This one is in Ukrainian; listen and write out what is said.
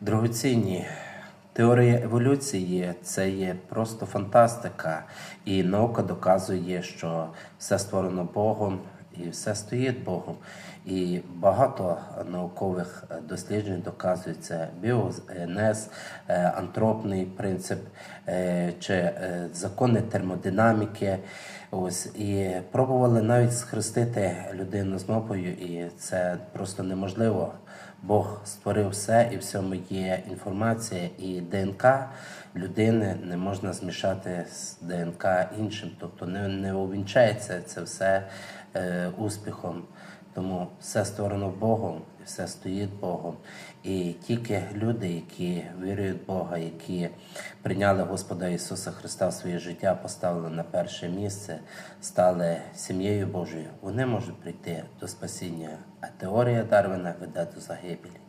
Дорогоцінні, теорія еволюції це є просто фантастика, і наука доказує, що все створено Богом і все стоїть Богом. І багато наукових досліджень доказують це біогенез, е, антропний принцип е, чи е, закони термодинаміки. Ось і пробували навіть схрестити людину з мопою, і це просто неможливо. Бог створив все, і в цьому є інформація, і ДНК людини не можна змішати з ДНК іншим, тобто не, не увінчається це все е, успіхом. Тому все створено Богом, і все стоїть Богом. І тільки люди, які вірують в Бога, які прийняли Господа Ісуса Христа в своє життя, поставили на перше місце, стали сім'єю Божою, вони можуть прийти до спасіння. А теорія Дарвина веде до загибелі.